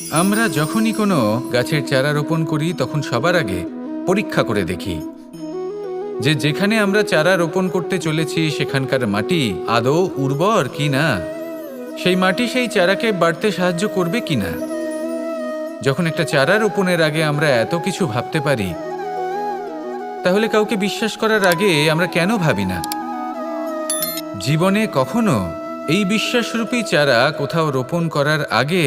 আমরা যখনই কোনো গাছের চারা রোপণ করি, তখন সবার আগে পরীক্ষা করে দেখি যে যেখানে আমরা চারা রোপণ করতে চলেছি, সেখানকার মাটি আদৌ উর্বর কি না? সেই মাটি সেই চারাকে বাড়তে সাহায্য করবে কি না? যখন একটা চারা রোপণের আগে আমরা এত কিছু ভাবতে পারি, তাহলে কাউকে বিশ্বাস করার আগে আমরা কেন ভাবি না? জীবনে কখনো এই বিশ্বাসরূপী চারা কোথাও রোপণ করার আগে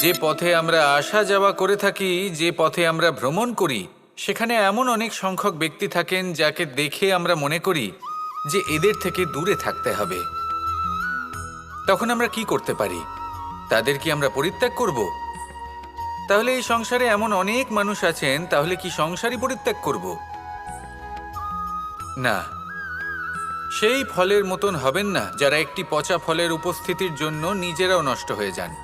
যে পথে আমরা আসা যাওয়া করে থাকি, যে পথে আমরা ভ্রমণ করি, সেখানে এমন অনেক সংখ্যক ব্যক্তি থাকেন যাকে দেখে আমরা মনে করি যে এদের থেকে দূরে থাকতে হবে। তখন আমরা কি করতে পারি? তাদের কি আমরা পরিত্যাগ করব? তাহলে এই সংসারে এমন অনেক মানুষ আছেন, তাহলে কি সংসারই পরিত্যাগ করব? না। সেই ফলের মতন হবেন না, যারা একটি পচা ফলের উপস্থিতির জন্য নিজেরাও নষ্ট হয়ে যান।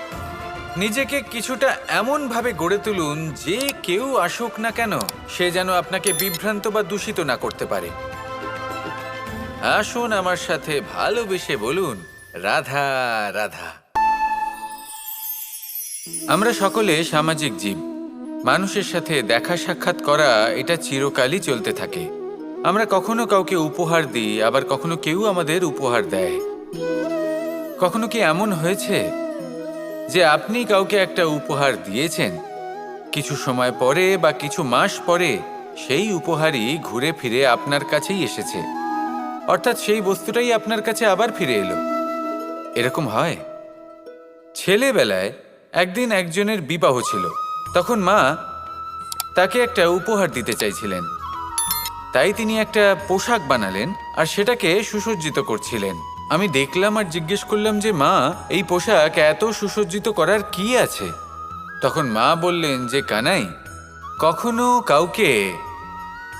নিজেকে কিছুটা এমনভাবে গড়ে তুলুন যে কেউ আসুক না কেন, সে যেন আপনাকে বিভ্রান্ত বা দূষিত না করতে পারে। আসুন আমার সাথে ভালোবেসে বলুন, রাধা রাধা। আমরা সকলে সামাজিক জীব। মানুষের সাথে দেখা সাক্ষাৎ করা, এটা চিরকালই চলতে থাকে। আমরা কখনো কাউকে উপহার দিই, আবার কখনো কেউ আমাদের উপহার দেয়। কখনো কি এমন হয়েছে? যে আপনি কাউকে একটা উপহার দিয়েছেন। কিছু সময় পরে বা কিছু মাস পরে সেই উপহারই ঘুরে ফিরে আপনার কাছেই এসেছে। অর্থাৎ সেই বস্তুটাই আপনার কাছে আবার ফিরে এলো। এরকম হয়। ছেলেবেলায় একদিন একজনের বিবাহ ছিল। তখন মা তাকে একটা উপহার দিতে চাইছিলেন। তাই তিনি একটা পোশাক বানালেন আর সেটাকে সুসজ্জিত করছিলেন। আমি দেখলাম আর জিজ্ঞেস করলাম যে, মা, এই পোশাক এত সুসজ্জিত করার কি আছে? তখন মা বললেন যে, কানাই, কখনো কাউকে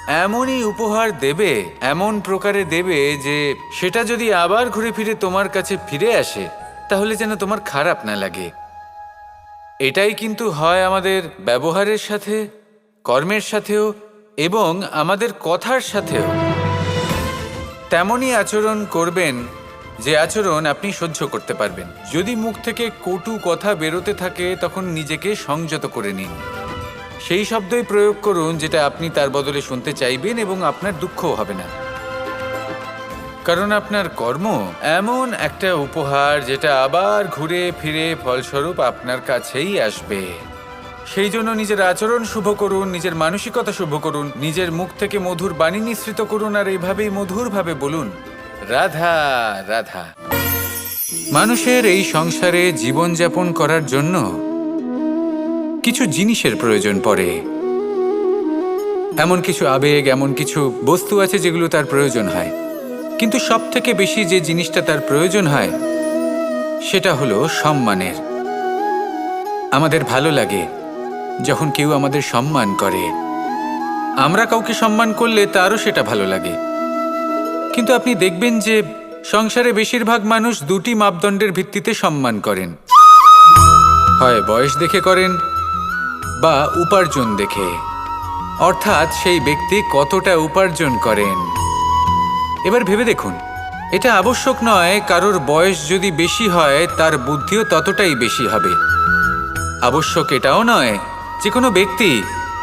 এমনই উপহার দেবে, এমন প্রকারে দেবে যে, সেটা যদি আবার ঘুরে ফিরে তোমার কাছে ফিরে আসে, তাহলে যেন তোমার খারাপ না লাগে। এটাই কিন্তু হয় আমাদের ব্যবহারের সাথে, কর্মের সাথেও এবং আমাদের কথার সাথেও। তেমনই আচরণ করবেন যে আচরণ আপনি সহ্য করতে পারবেন। যদি মুখ থেকে কটু কথা বেরোতে থাকে, তখন নিজেকে সংযত করে নিন। সেই শব্দই প্রয়োগ করুন, যেটা আপনি তার বদলে শুনতে চাইবেন এবং আপনার দুঃখও হবে না। কারণ আপনার কর্ম এমন একটা উপহার, যেটা আবার ঘুরে ফিরে ফলস্বরূপ আপনার কাছেই আসবে। সেই জন্য নিজের আচরণ শুভ করুন, নিজের মানসিকতা শুভ করুন, নিজের মুখ থেকে মধুর বাণী নিঃসৃত করুন, আর এইভাবেই মধুরভাবে বলুন রাধা রাধা। মানুষের এই সংসারে জীবনযাপন করার জন্য কিছু জিনিসের প্রয়োজন পড়ে। এমন কিছু আবেগ, এমন কিছু বস্তু আছে যেগুলো তার প্রয়োজন হয়। কিন্তু সব থেকে বেশি যে জিনিসটা তার প্রয়োজন হয়, সেটা হলো সম্মানের। আমাদের ভালো লাগে যখন কেউ আমাদের সম্মান করে। আমরা কাউকে সম্মান করলে তারও সেটা ভালো লাগে। কিন্তু আপনি দেখবেন যে সংসারে বেশিরভাগ মানুষ দুটি মাপদণ্ডের ভিত্তিতে সম্মান করেন। হয় বয়স দেখে করেন বা উপার্জন দেখে। অর্থাৎ সেই ব্যক্তি কতটা উপার্জন করেন। এবার ভেবে দেখুন, এটা আবশ্যক নয় কারোর বয়স যদি বেশি হয়, তার বুদ্ধিও ততটাই বেশি হবে। আবশ্যক এটাও নয় যে কোনো ব্যক্তি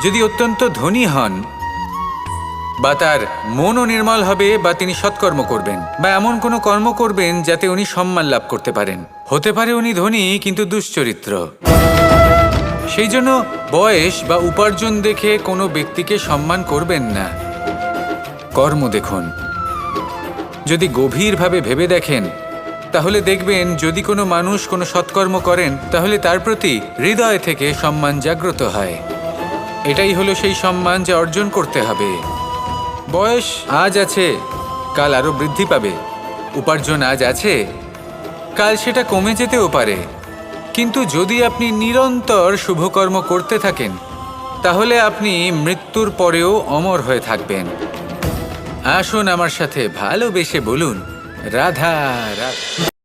যদি অত্যন্ত ধনী হন বা তার মনও নির্মল হবে বা তিনি সৎকর্ম করবেন, বা এমন কোনো কর্ম করবেন যাতে উনি সম্মান লাভ করতে পারেন। হতে পারে উনি ধনী, কিন্তু দুশ্চরিত্র। সেই জন্য বয়স বা উপার্জন দেখে কোনো ব্যক্তিকে সম্মান করবেন না। কর্ম দেখুন। যদি গভীরভাবে ভেবে দেখেন, তাহলে দেখবেন যদি কোনো মানুষ কোনো সৎকর্ম করেন, তাহলে তার প্রতি হৃদয় থেকে সম্মান জাগ্রত হয়। এটাই হলো সেই সম্মান যা অর্জন করতে হবে। বয়স আজ আছে, কাল আরও বৃদ্ধি পাবে। উপার্জন আজ আছে, কাল সেটা কমে যেতেও পারে। কিন্তু যদি আপনি নিরন্তর শুভকর্ম করতে থাকেন, তাহলে আপনি মৃত্যুর পরেও অমর হয়ে থাকবেন। আসুন আমার সাথে ভালোবেসে বলুন, রাধা রাধা।